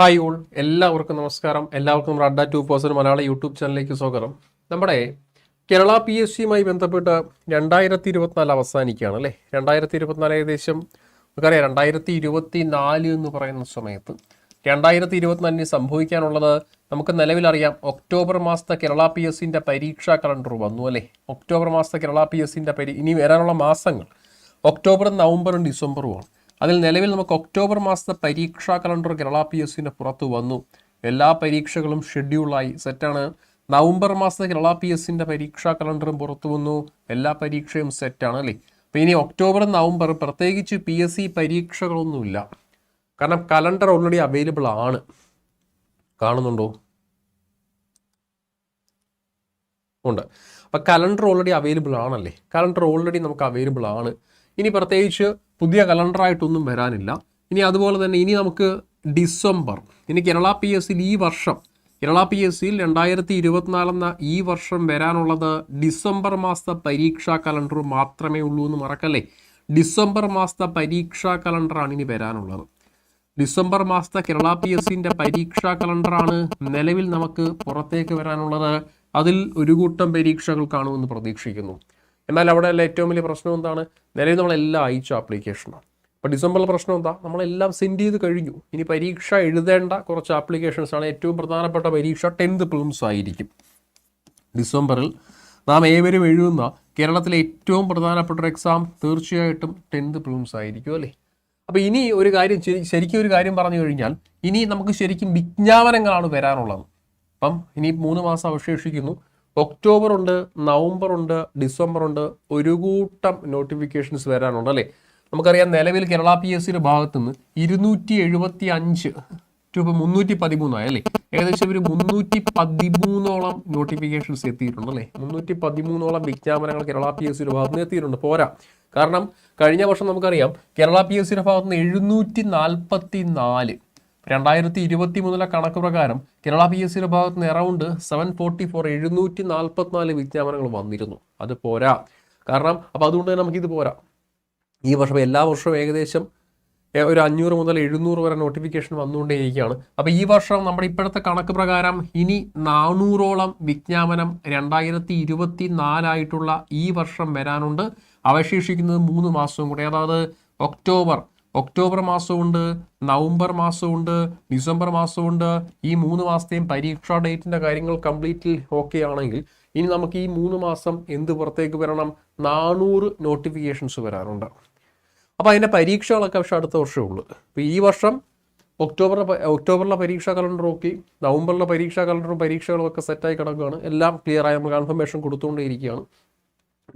Hi all എല്ലാവർക്കും നമസ്കാരം. എല്ലാവർക്കും അഡ്ഡ ടു പേഴ്സൺ മലയാള യൂട്യൂബ് ചാനലിലേക്ക് സ്വാഗതം. നമ്മുടെ കേരള പി എസ് സിയുമായി ബന്ധപ്പെട്ട് രണ്ടായിരത്തി ഇരുപത്തിനാല് അവസാനിക്കുകയാണ് അല്ലേ? രണ്ടായിരത്തി ഇരുപത്തിനാല് ഏകദേശം നമുക്കറിയാം രണ്ടായിരത്തി ഇരുപത്തി നാല് എന്ന് പറയുന്ന സമയത്ത് രണ്ടായിരത്തി ഇരുപത്തിനാലിന് സംഭവിക്കാനുള്ളത് നമുക്ക് നിലവിലറിയാം. ഒക്ടോബർ മാസത്തെ കേരള പി എസ് സിന്റെ പരീക്ഷാ കലണ്ടർ വന്നു അല്ലേ? ഒക്ടോബർ മാസത്തെ കേരള പി എസ് സിന്റെ പരി ഇനി വരാനുള്ള മാസങ്ങൾ ഒക്ടോബറും നവംബറും ഡിസംബറുമാണ്. അതിൽ നിലവിൽ നമുക്ക് ഒക്ടോബർ മാസത്തെ പരീക്ഷാ കലണ്ടർ കേരള പി എസ് സിന്റെ പുറത്ത് വന്നു. എല്ലാ പരീക്ഷകളും ഷെഡ്യൂളായി. സെറ്റാണ് നവംബർ മാസത്തെ കേരള പി എസ് സിന്റെ പരീക്ഷാ കലണ്ടറും പുറത്തു വന്നു. എല്ലാ പരീക്ഷയും സെറ്റാണ് അല്ലേ? അപ്പോൾ ഇനി ഒക്ടോബർ നവംബർ പ്രത്യേകിച്ച് പി എസ് സി പരീക്ഷകളൊന്നുമില്ല. കാരണം കലണ്ടർ ഓൾറെഡി അവൈലബിൾ ആണ്. കാണുന്നുണ്ടോ? ഉണ്ട്. അപ്പം കലണ്ടർ ഓൾറെഡി അവൈലബിൾ ആണല്ലേ? കലണ്ടർ ഓൾറെഡി നമുക്ക് അവൈലബിൾ ആണ്. ഇനി പ്രത്യേകിച്ച് പുതിയ കലണ്ടറായിട്ടൊന്നും വരാനില്ല. ഇനി അതുപോലെ തന്നെ ഇനി നമുക്ക് ഡിസംബർ ഇനി കേരള പി എസ് സിയിൽ ഈ വർഷം കേരള പി എസ് സിയിൽ രണ്ടായിരത്തി ഇരുപത്തിനാലെന്ന ഈ വർഷം വരാനുള്ളത് ഡിസംബർ മാസത്തെ പരീക്ഷാ കലണ്ടർ മാത്രമേ ഉള്ളൂ എന്ന് മറക്കല്ലേ? ഡിസംബർ മാസത്തെ പരീക്ഷാ കലണ്ടറാണ് ഇനി വരാനുള്ളത്. ഡിസംബർ മാസത്തെ കേരള പി എസ് സിന്റെ പരീക്ഷാ കലണ്ടറാണ് നിലവിൽ നമുക്ക് പുറത്തേക്ക് വരാനുള്ളത്. അതിൽ ഒരു കൂട്ടം പരീക്ഷകൾ കാണുമെന്ന് പ്രതീക്ഷിക്കുന്നു. എന്നാൽ അവിടെ ഏറ്റവും വലിയ പ്രശ്നം എന്താണ്? നിലവിൽ നമ്മളെല്ലാം അയച്ച ആപ്ലിക്കേഷനാണ് അപ്പോൾ ഡിസംബറിലെ പ്രശ്നം എന്താ? നമ്മളെല്ലാം സെൻഡ് ചെയ്ത് കഴിഞ്ഞു. ഇനി പരീക്ഷ എഴുതേണ്ട കുറച്ച് ആപ്ലിക്കേഷൻസാണ് ഏറ്റവും പ്രധാനപ്പെട്ട പരീക്ഷ ടെൻത്ത് പ്രിലിംസ് ആയിരിക്കും. ഡിസംബറിൽ നാം ഏവരും എഴുതുന്ന കേരളത്തിലെ ഏറ്റവും പ്രധാനപ്പെട്ട ഒരു എക്സാം തീർച്ചയായിട്ടും ടെൻത്ത് പ്രിലിംസ് ആയിരിക്കും അല്ലേ? അപ്പോൾ ഇനി ഒരു കാര്യം ശരിക്കും ഒരു കാര്യം പറഞ്ഞു കഴിഞ്ഞാൽ ഇനി നമുക്ക് ശരിക്കും വിജ്ഞാപനങ്ങളാണ് വരാനുള്ളത്. അപ്പം ഇനി മൂന്ന് മാസം അവശേഷിക്കുന്നു. ഒക്ടോബർ ഉണ്ട് നവംബർ ഉണ്ട് ഡിസംബർ ഉണ്ട് ഒരു കൂട്ടം നോട്ടിഫിക്കേഷൻസ് വരാനുണ്ട് അല്ലേ? നമുക്കറിയാം നിലവിൽ കേരള പി എസ് സിയുടെ ഭാഗത്തു നിന്ന് ഇരുന്നൂറ്റി എഴുപത്തി അഞ്ച് ഇപ്പോൾ മുന്നൂറ്റി പതിമൂന്നായി അല്ലേ? ഏകദേശം ഒരു മുന്നൂറ്റി പതിമൂന്നോളം നോട്ടിഫിക്കേഷൻസ് എത്തിയിട്ടുണ്ട് അല്ലേ? മുന്നൂറ്റി പതിമൂന്നോളം വിജ്ഞാപനങ്ങൾ കേരള പി എസ് സിയുടെ ഭാഗത്ത് നിന്ന് എത്തിയിട്ടുണ്ട്. പോരാ. കാരണം കഴിഞ്ഞ വർഷം നമുക്കറിയാം കേരള പി എസ് സിയുടെ ഭാഗത്ത് നിന്ന് എഴുന്നൂറ്റി നാൽപ്പത്തി നാല് രണ്ടായിരത്തി ഇരുപത്തി മൂന്നിലെ കണക്ക് പ്രകാരം കേരള പി എസ് സിയുടെ ഭാഗത്ത് നിന്ന് എറൗണ്ട് സെവൻ ഫോർട്ടി ഫോർ എഴുന്നൂറ്റി നാൽപ്പത്തിനാല് വിജ്ഞാപനങ്ങൾ വന്നിരുന്നു. അത് പോരാ. കാരണം അപ്പോൾ അതുകൊണ്ട് തന്നെ നമുക്കിത് പോരാ. ഈ വർഷം എല്ലാ വർഷവും ഏകദേശം ഒരു അഞ്ഞൂറ് മുതൽ എഴുന്നൂറ് വരെ നോട്ടിഫിക്കേഷൻ വന്നുകൊണ്ടേയിരിക്കുകയാണ്. അപ്പോൾ ഈ വർഷം നമ്മുടെ ഇപ്പോഴത്തെ കണക്ക് പ്രകാരം ഇനി നാനൂറോളം വിജ്ഞാപനം രണ്ടായിരത്തി ഇരുപത്തി നാലായിട്ടുള്ള ഈ വർഷം വരാനുണ്ട് അവശേഷിക്കുന്നത് മൂന്ന് മാസവും കൂടി അതായത് ഒക്ടോബർ ഒക്ടോബർ മാസമുണ്ട് നവംബർ മാസമുണ്ട് ഡിസംബർ മാസമുണ്ട് ഈ മൂന്ന് മാസത്തെയും പരീക്ഷാ ഡേറ്റിന്റെ കാര്യങ്ങൾ കംപ്ലീറ്റ്ലി ഓക്കെ ആണെങ്കിൽ ഇനി നമുക്ക് ഈ മൂന്ന് മാസം എന്ത് പുറത്തേക്ക് വരണം? നാനൂറ് നോട്ടിഫിക്കേഷൻസ് വരാനുണ്ട് അപ്പോൾ അതിന്റെ പരീക്ഷകളൊക്കെ പക്ഷേ അടുത്ത വർഷമേ ഉള്ളൂ. അപ്പോൾ ഈ വർഷം ഒക്ടോബറിലെ ഒക്ടോബറിലെ പരീക്ഷാ കലണ്ടർ നോക്കി നവംബറിലെ പരീക്ഷാ കലണ്ടറും പരീക്ഷകളും ഒക്കെ സെറ്റായി കിടക്കുകയാണ്. എല്ലാം ക്ലിയറായി നമ്മൾ കൺഫർമേഷൻ കൊടുത്തുകൊണ്ടേയിരിക്കുകയാണ്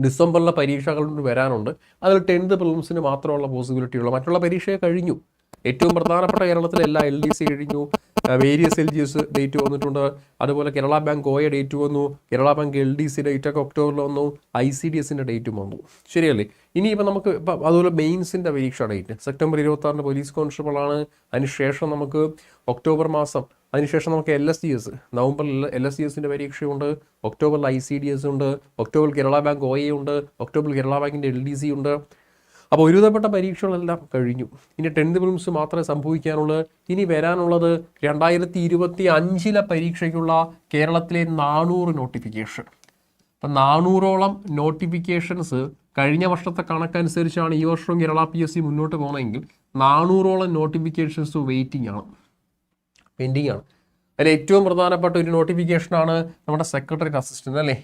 ഡിസംബറിലെ പരീക്ഷകൾ വരാനുണ്ട്. അതിൽ ടെൻത്ത് പ്രിലിംസിന് മാത്രമുള്ള പോസിബിലിറ്റി ഉള്ളൂ മറ്റുള്ള പരീക്ഷയെ കഴിഞ്ഞു. ഏറ്റവും പ്രധാനപ്പെട്ട കേരളത്തിലെ എല്ലാ എൽ ഡി സി കഴിഞ്ഞു. Various L G S date വന്നിട്ടുണ്ട്. അതുപോലെ കേരള ബാങ്ക് ഗോയ ഡേറ്റ് വന്നു. Kerala bank L D C date ഒക്കെ ഒക്ടോബറിൽ വന്നു. ഐ സി ഡി എസിന്റെ ഡേറ്റും വന്നു. ശരിയല്ലേ? ഇനി ഇപ്പം നമുക്ക് ഇപ്പം അതുപോലെ മെയിൻസിന്റെ പരീക്ഷ ഡേറ്റ് സെപ്റ്റംബർ ഇരുപത്താറിന് പോലീസ് കോൺസ്റ്റബിളാണ് അതിനുശേഷം നമുക്ക് ഒക്ടോബർ മാസം അതിനുശേഷം നമുക്ക് എൽ എസ് ഡി എസ് നവംബറിൽ എൽ എസ് ഡി എസിന്റെ പരീക്ഷയുണ്ട്. ഒക്ടോബറിൽ ഐ സി ഡി എസ് ഉണ്ട്. ഒക്ടോബറിൽ കേരള ബാങ്ക് ഒ എ ഉണ്ട്. ഒക്ടോബറിൽ കേരള ബാങ്കിന്റെ എൽ ഡി സി ഉണ്ട്. അപ്പോൾ ഒരുവിധപ്പെട്ട പരീക്ഷകളെല്ലാം കഴിഞ്ഞു. ഇനി ടെൻത്ത് പ്രിലിംസ് മാത്രമേ സംഭവിക്കാനുള്ളത് ഇനി വരാനുള്ളത് രണ്ടായിരത്തി ഇരുപത്തി അഞ്ചിലെ പരീക്ഷയ്ക്കുള്ള കേരളത്തിലെ നാനൂറ് നോട്ടിഫിക്കേഷൻ അപ്പം നാനൂറോളം നോട്ടിഫിക്കേഷൻസ് കഴിഞ്ഞ വർഷത്തെ കണക്കനുസരിച്ചാണ് ഈ വർഷവും കേരള പി എസ് സി മുന്നോട്ട് പോകുന്നതെങ്കിൽ നാനൂറോളം നോട്ടിഫിക്കേഷൻസ് വെയിറ്റിംഗ് ആണ്. പെൻഡിങ് ആണ്. അതിൽ ഏറ്റവും പ്രധാനപ്പെട്ട ഒരു നോട്ടിഫിക്കേഷനാണ് നമ്മുടെ സെക്രട്ടറി അസിസ്റ്റന്റ് അല്ലേ?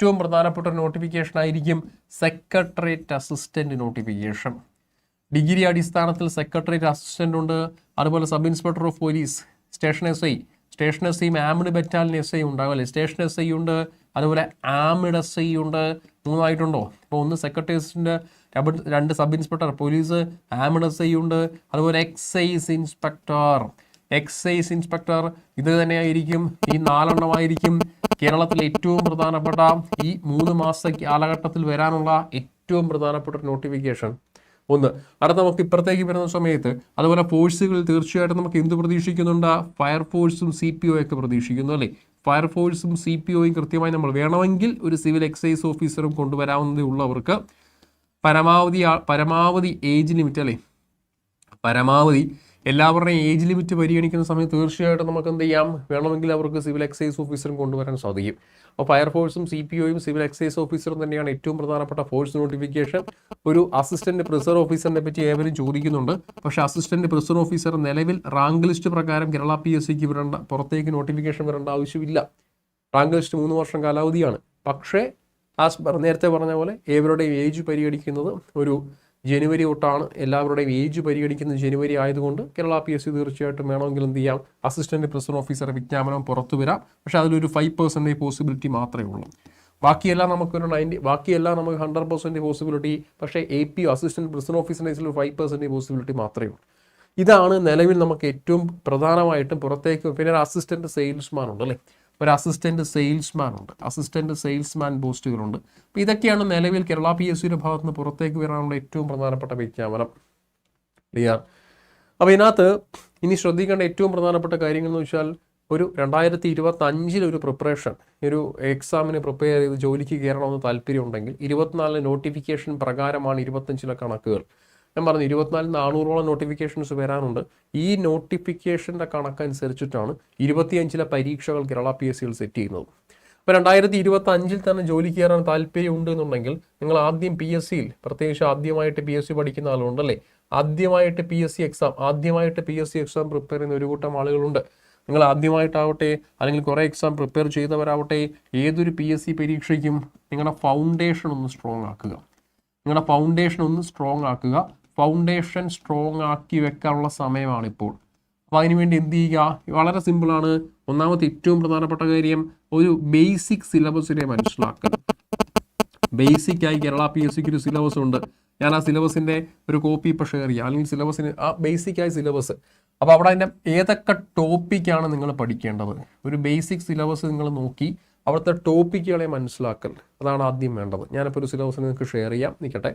ഏറ്റവും പ്രധാനപ്പെട്ട നോട്ടിഫിക്കേഷൻ ആയിരിക്കും സെക്രട്ടറിയേറ്റ് അസിസ്റ്റന്റ് നോട്ടിഫിക്കേഷൻ ഡിഗ്രി അടിസ്ഥാനത്തിൽ സെക്രട്ടറിയേറ്റ് അസിസ്റ്റന്റ് ഉണ്ട്. അതുപോലെ sub inspector of police station S I station S I armed battalion S I ഉണ്ടാകും അല്ലേ? സ്റ്റേഷൻ എസ് ഐ ഉണ്ട്. അതുപോലെ ആമിഡ് എസ് ഐ ഉണ്ട്. മൂന്നായിട്ടുണ്ടോ? ഇപ്പോൾ ഒന്ന് സെക്രട്ടേറിയറ്റിന്റെ രണ്ട് sub inspector police armed S I ഉണ്ട്. അതുപോലെ എക്സൈസ് ഇൻസ്പെക്ടർ എക്സൈസ് ഇൻസ്പെക്ടർ ഇത് തന്നെയായിരിക്കും. ഈ നാലെണ്ണമായിരിക്കും. കേരളത്തിലെ ഏറ്റവും പ്രധാനപ്പെട്ട ഈ മൂന്ന് മാസ കാലഘട്ടത്തിൽ വരാനുള്ള ഏറ്റവും പ്രധാനപ്പെട്ട നോട്ടിഫിക്കേഷൻ ഒന്ന് അടുത്ത നമുക്ക് ഇപ്പുറത്തേക്ക് വരുന്ന സമയത്ത് അതുപോലെ ഫോഴ്സുകൾ തീർച്ചയായിട്ടും നമുക്ക് എന്ത് പ്രതീക്ഷിക്കുന്നുണ്ട്? ഫയർഫോഴ്സും സി പി ഒക്കെ പ്രതീക്ഷിക്കുന്നു അല്ലേ? ഫയർഫോഴ്സും സി പി ഒയും കൃത്യമായി നമ്മൾ വേണമെങ്കിൽ ഒരു സിവിൽ എക്സൈസ് ഓഫീസറും കൊണ്ടുവരാവുന്നതേ ഉള്ളവർക്ക് പരമാവധി പരമാവധി ഏജ് ലിമിറ്റ് അല്ലേ? പരമാവധി എല്ലാവരുടെയും ഏജ് ലിമിറ്റ് പരിഗണിക്കുന്ന സമയത്ത് തീർച്ചയായിട്ടും നമുക്ക് എന്ത് ചെയ്യാം? വേണമെങ്കിൽ അവർക്ക് സിവിൽ എക്സൈസ് ഓഫീസറും കൊണ്ടുവരാൻ സാധിക്കും. അപ്പോൾ ഫയർഫോഴ്സും സി പി ഒയും സിവിൽ എക്സൈസ് ഓഫീസറും തന്നെയാണ് ഏറ്റവും പ്രധാനപ്പെട്ട ഫോഴ്സ് നോട്ടിഫിക്കേഷൻ ഒരു അസിസ്റ്റന്റ് പ്രിസർവ് ഓഫീസറിനെ പറ്റി ഏവരും ചോദിക്കുന്നുണ്ട്. പക്ഷേ അസിസ്റ്റന്റ് പ്രിസർവ് ഓഫീസർ നിലവിൽ റാങ്ക് ലിസ്റ്റ് പ്രകാരം കേരള പി എസ് സിക്ക് വരേണ്ട പുറത്തേക്ക് നോട്ടിഫിക്കേഷൻ വരേണ്ട ആവശ്യമില്ല. റാങ്ക് ലിസ്റ്റ് മൂന്ന് വർഷം കാലാവധിയാണ്. പക്ഷേ ആസ് നേരത്തെ പറഞ്ഞ പോലെ ഏവരുടെയും ഏജ് പരിഗണിക്കുന്നത് ഒരു ജനുവരി തൊട്ടാണ് എല്ലാവരുടെയും ഏജ് പരിഗണിക്കുന്നത്. ജനുവരി ആയതുകൊണ്ട് കേരള പി എസ് സി തീർച്ചയായിട്ടും വേണമെങ്കിൽ എന്ത് ചെയ്യാം? അസിസ്റ്റന്റ് പ്രസിഡന്റ് ഓഫീസർ വിജ്ഞാപനം പുറത്തു വരാം. പക്ഷേ അതിലൊരു ഫൈവ് പെർസെന്റേജ് പോസിബിലിറ്റി മാത്രമേ ഉള്ളൂ. ബാക്കിയെല്ലാം നമുക്കൊരു നയന്റി ബാക്കിയെല്ലാം നമുക്ക് ഹൺഡ്രഡ് പെർസെന്റ് പോസിബിലിറ്റി പക്ഷേ എ പി അസിസ്റ്റന്റ് പ്രസിഡന്റ് ഓഫീസിന്റെ ഒരു ഫൈവ് പെർസെന്റേജ് പോസിബിലിറ്റി മാത്രമേ ഉള്ളൂ. ഇതാണ് നിലവിൽ നമുക്ക് ഏറ്റവും പ്രധാനമായിട്ടും പുറത്തേക്ക് പിന്നെ അസിസ്റ്റന്റ് സെയിൽസ്മാൻ ഉണ്ട് അല്ലേ? ഒരു അസിസ്റ്റന്റ് സെയിൽസ്മാൻ ഉണ്ട്. അസിസ്റ്റന്റ് സെയിൽസ്മാൻ പോസ്റ്റുകളുണ്ട്. അപ്പോൾ ഇതൊക്കെയാണ് നിലവിൽ കേരള പി എസ് സിയുടെ ഭാഗത്ത് നിന്ന് പുറത്തേക്ക് വരാനുള്ള ഏറ്റവും പ്രധാനപ്പെട്ട വിജ്ഞാപനം. ക്ലിയർ? അപ്പോൾ ഇതിനകത്ത് ഇനി ശ്രദ്ധിക്കേണ്ട ഏറ്റവും പ്രധാനപ്പെട്ട കാര്യങ്ങൾ എന്ന് വെച്ചാൽ ഒരു രണ്ടായിരത്തി ഇരുപത്തി അഞ്ചിലൊരു പ്രിപ്പറേഷൻ ഒരു എക്സാമിന് പ്രിപ്പയർ ചെയ്ത് ജോലിക്ക് കയറണമെന്ന് താല്പര്യമുണ്ടെങ്കിൽ ഇരുപത്തിനാലിന് നോട്ടിഫിക്കേഷൻ പ്രകാരമാണ് ഇരുപത്തഞ്ചിലെ കണക്കുകൾ. ഞാൻ പറഞ്ഞു ഇരുപത്തിനാല് നാനൂറോളം നോട്ടിഫിക്കേഷൻസ് വരാനുണ്ട്. ഈ നോട്ടിഫിക്കേഷന്റെ കണക്കനുസരിച്ചിട്ടാണ് ഇരുപത്തിയഞ്ചിലെ പരീക്ഷകൾ കേരള പി എസ് സികൾ സെറ്റ് ചെയ്യുന്നത്. അപ്പോൾ രണ്ടായിരത്തി ഇരുപത്തി അഞ്ചിൽ തന്നെ ജോലി കയറാൻ താല്പര്യമുണ്ട് എന്നുണ്ടെങ്കിൽ നിങ്ങൾ ആദ്യം പി എസ് സിയിൽ പ്രത്യേകിച്ച് ആദ്യമായിട്ട് പി എസ് സി പഠിക്കുന്ന ആളുണ്ടല്ലേ ആദ്യമായിട്ട് പി എസ് സി എക്സാം ആദ്യമായിട്ട് P S C exam prepare ചെയ്യുന്ന ഒരു കൂട്ടം ആളുകളുണ്ട്. നിങ്ങൾ ആദ്യമായിട്ടാവട്ടെ അല്ലെങ്കിൽ കുറേ എക്സാം പ്രിപ്പയർ ചെയ്തവരാവട്ടെ ഏതൊരു പി എസ് സി പരീക്ഷയ്ക്കും നിങ്ങളുടെ ഫൗണ്ടേഷൻ ഒന്ന് സ്ട്രോങ് ആക്കുക. നിങ്ങളുടെ ഫൗണ്ടേഷൻ ഒന്ന് സ്ട്രോങ് ആക്കുക. ഫൗണ്ടേഷൻ സ്ട്രോങ് ആക്കി വെക്കാനുള്ള സമയമാണിപ്പോൾ. അപ്പോൾ അതിനുവേണ്ടി എന്ത് ചെയ്യുക? വളരെ സിമ്പിളാണ് ഒന്നാമത്തെ ഏറ്റവും പ്രധാനപ്പെട്ട കാര്യം ഒരു ബേസിക് സിലബസിനെ മനസ്സിലാക്കുക. ബേസിക് ആയി കേരള പി എസ് സിക്ക് ഒരു സിലബസ് ഉണ്ട്. ഞാൻ ആ സിലബസിന്റെ ഒരു കോപ്പി ഇപ്പോൾ ഷെയർ ചെയ്യാം. അല്ലെങ്കിൽ സിലബസിന് ആ ബേസിക് ആയ സിലബസ് അപ്പോൾ അവിടെ അതിന്റെ ഏതൊക്കെ ടോപ്പിക്കാണ് നിങ്ങൾ പഠിക്കേണ്ടത്? ഒരു ബേസിക് സിലബസ് നിങ്ങൾ നോക്കി. അവിടുത്തെ ടോപ്പിക്കുകളെ മനസ്സിലാക്കൽ. അതാണ് ആദ്യം വേണ്ടത്. ഞാനിപ്പോൾ ഒരു സിലബസ് നിങ്ങൾക്ക് ഷെയർ ചെയ്യാം. നിൽക്കട്ടെ.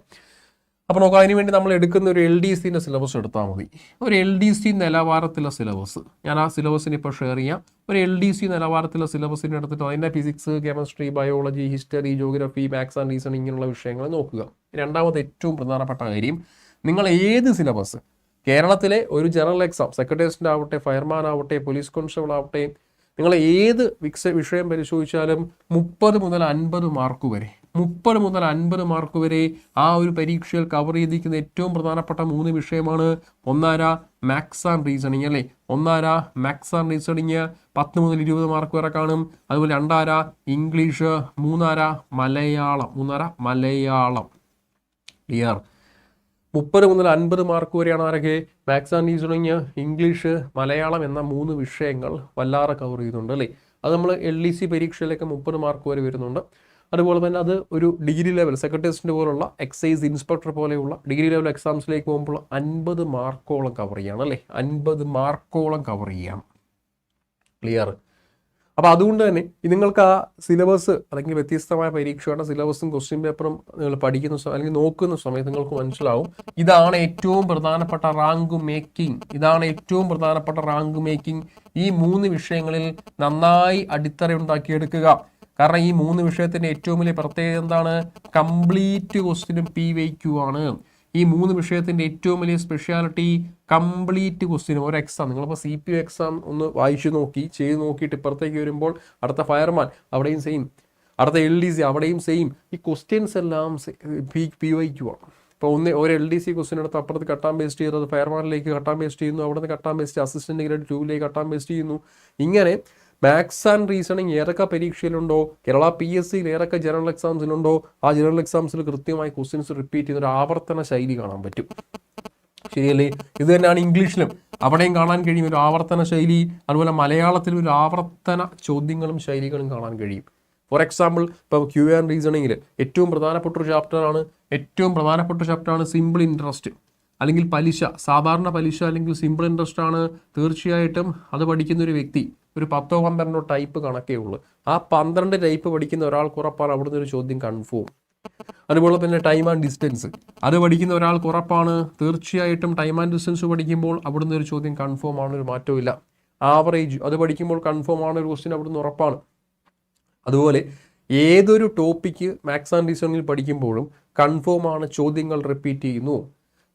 അപ്പോൾ നോക്കാം അതിന് വേണ്ടി നമ്മൾ എടുക്കുന്ന ഒരു എൽ ഡി സിന്റെ സിലബസ് എടുത്താൽ മതി. ഒരു എൽ ഡി സി നിലവാരത്തിലെ സിലബസ് ഞാൻ ആ സിലബസിന് ഇപ്പോൾ ഷെയർ ചെയ്യാം. ഒരു എൽ ഡി സി നിലവാരത്തിലെ സിലബസിന് എടുത്തിട്ട് അതിന്റെ physics chemistry biology history geography maths and reason ഇങ്ങനെയുള്ള വിഷയങ്ങൾ നോക്കുക. രണ്ടാമത്തെ ഏറ്റവും പ്രധാനപ്പെട്ട കാര്യം നിങ്ങൾ ഏത് സിലബസ് കേരളത്തിലെ ഒരു ജനറൽ എക്സാം സെക്രട്ടേറിയറ്റിന്റെ ആവട്ടെ ഫയർമാൻ ആവട്ടെ പോലീസ് കോൺസ്റ്റബിൾ ആവട്ടെ നിങ്ങൾ ഏത് വിക്സ വിഷയം പരിശോധിച്ചാലും മുപ്പത് മുതൽ അൻപത് മാർക്ക് വരെ മുപ്പത് മുതൽ അൻപത് മാർക്ക് വരെ ആ ഒരു പരീക്ഷയിൽ കവർ ചെയ്തിരിക്കുന്ന ഏറ്റവും പ്രധാനപ്പെട്ട മൂന്ന് വിഷയമാണ്. ഒന്നാര മാത്സ് ആൻഡ് റീസണിങ് അല്ലേ? ഒന്നാര മാത്സ് ആൻഡ് റീസണിങ് പത്ത് മുതൽ ഇരുപത് മാർക്ക് വരെ കാണും. അതുപോലെ രണ്ടാര ഇംഗ്ലീഷ് മൂന്നാര മലയാളം. മൂന്നാര മലയാളം. ക്ലിയർ മുപ്പത് മുതൽ അൻപത് മാർക്ക് വരെയാണ് ആരൊക്കെ? Maths and reasoning English Malayalam എന്ന മൂന്ന് വിഷയങ്ങൾ വല്ലാറെ കവർ ചെയ്യുന്നുണ്ട് അല്ലേ? അത് നമ്മൾ എൽ ഇ സി പരീക്ഷയിലൊക്കെ മുപ്പത് മാർക്ക് വരെ വരുന്നുണ്ട്. അതുപോലെ തന്നെ അത് ഒരു ഡിഗ്രി ലെവൽ സെക്രട്ടേറിയറ്റിന്റെ പോലുള്ള എക്സൈസ് ഇൻസ്പെക്ടർ പോലെയുള്ള ഡിഗ്രി ലെവൽ എക്സാംസിലേക്ക് പോകുമ്പോൾ അൻപത് മാർക്കോളം കവർ ചെയ്യണം അല്ലേ? അൻപത് മാർക്കോളം കവർ ചെയ്യാം ക്ലിയർ അപ്പോൾ അതുകൊണ്ട് തന്നെ നിങ്ങൾക്ക് ആ സിലബസ് അല്ലെങ്കിൽ വ്യത്യസ്തമായ പരീക്ഷയുടെ സിലബസും ക്വസ്റ്റ്യൻ പേപ്പറും നിങ്ങൾ പഠിക്കുന്ന സമയം അല്ലെങ്കിൽ നോക്കുന്ന സമയത്ത് നിങ്ങൾക്ക് മനസ്സിലാവും. ഇതാണ് ഏറ്റവും പ്രധാനപ്പെട്ട റാങ്ക് മേക്കിംഗ് ഇതാണ് ഏറ്റവും പ്രധാനപ്പെട്ട റാങ്ക് മേക്കിംഗ് ഈ മൂന്ന് വിഷയങ്ങളിൽ നന്നായി അടിത്തറ ഉണ്ടാക്കിയെടുക്കുക കാരണം ഈ മൂന്ന് വിഷയത്തിന്റെ ഏറ്റവും വലിയ പ്രത്യേകത എന്താണ്? കംപ്ലീറ്റ് ക്വസ്റ്റിനും പി വൈ ക്യു ആണ്. ഈ മൂന്ന് വിഷയത്തിന്റെ ഏറ്റവും വലിയ സ്പെഷ്യാലിറ്റി കംപ്ലീറ്റ് ക്വസ്റ്റിനും ഒരു എക്സാം നിങ്ങളിപ്പോൾ സി പി എക്സാം ഒന്ന് വായിച്ചു നോക്കി ചെയ്ത് നോക്കിയിട്ട് ഇപ്പുറത്തേക്ക് വരുമ്പോൾ അടുത്ത ഫയർമാൻ അവിടെയും സെയിം അടുത്ത എൽ ഡി സി അവിടെയും സെയിം ഈ ക്വസ്റ്റ്യൻസ് എല്ലാം പി പി വൈ ക്യു ആണ്. ഇപ്പോൾ ഒന്ന് ഒരു എൽ ഡി സി ക്വസ്റ്റ്യൻ എടുത്ത് അപ്പുറത്ത് കട്ടാൻ പേസ്റ്റ് ചെയ്തത് ഫയർമാനിലേക്ക് കട്ടാൻ പേസ്റ്റ് ചെയ്യുന്നു അവിടെ നിന്ന് cut and paste assistant grade ടൂവിലേക്ക് cut and paste ചെയ്യുന്നു. ഇങ്ങനെ മാത്സ് ആൻഡ് റീസണിങ് ഏതൊക്കെ പരീക്ഷയിലുണ്ടോ? കേരള പി എസ് സിയിൽ ഏതൊക്കെ ജനറൽ എക്സാംസിലുണ്ടോ ആ ജനറൽ എക്സാംസിൽ കൃത്യമായി ക്വസ്റ്റ്യൻസ് റിപ്പീറ്റ് ചെയ്യുന്ന ഒരു ആവർത്തന ശൈലി കാണാൻ പറ്റും. ശരിയല്ലേ? ഇത് തന്നെയാണ് ഇംഗ്ലീഷിലും. അവിടെയും കാണാൻ കഴിയും ഒരു ആവർത്തന ശൈലി അതുപോലെ മലയാളത്തിലും ഒരു ആവർത്തന ചോദ്യങ്ങളും ശൈലികളും കാണാൻ കഴിയും. ഫോർ എക്സാമ്പിൾ ഇപ്പോൾ ക്യു ആൻഡ് റീസണിങ്ങിൽ ഏറ്റവും പ്രധാനപ്പെട്ട ഒരു ചാപ്റ്ററാണ് ഏറ്റവും പ്രധാനപ്പെട്ട ചാപ്റ്ററാണ് സിമ്പിൾ ഇൻട്രസ്റ്റ് അല്ലെങ്കിൽ പലിശ. സാധാരണ പലിശ അല്ലെങ്കിൽ സിമ്പിൾ ഇൻട്രസ്റ്റ് ആണ്. തീർച്ചയായിട്ടും അത് പഠിക്കുന്ന ഒരു വ്യക്തി ഒരു പത്തോ പന്ത്രണ്ടോ ടൈപ്പ് കണക്കേ ഉള്ളൂ. ആ പന്ത്രണ്ട് ടൈപ്പ് പഠിക്കുന്ന ഒരാൾക്ക് ഉറപ്പാണ് അവിടുന്ന് ഒരു ചോദ്യം കൺഫേം അതുപോലെ തന്നെ ടൈം ആൻഡ് ഡിസ്റ്റൻസ് അത് പഠിക്കുന്ന ഒരാൾക്ക് ഉറപ്പാണ്. തീർച്ചയായിട്ടും ടൈം ആൻഡ് ഡിസ്റ്റൻസ് പഠിക്കുമ്പോൾ അവിടുന്ന് ഒരു ചോദ്യം കൺഫേം ആണ് ഒരു മാറ്റവും ഇല്ല. ആവറേജ് അത് പഠിക്കുമ്പോൾ കൺഫേം ആണ് ഒരു ക്വസ്റ്റ്യൻ അവിടുന്ന് ഉറപ്പാണ്. അതുപോലെ ഏതൊരു ടോപ്പിക്ക് മാത്സ് ആൻഡ് റീസണിൽ പഠിക്കുമ്പോഴും കൺഫേം ആണ് ചോദ്യങ്ങൾ റിപ്പീറ്റ് ചെയ്യുന്നു.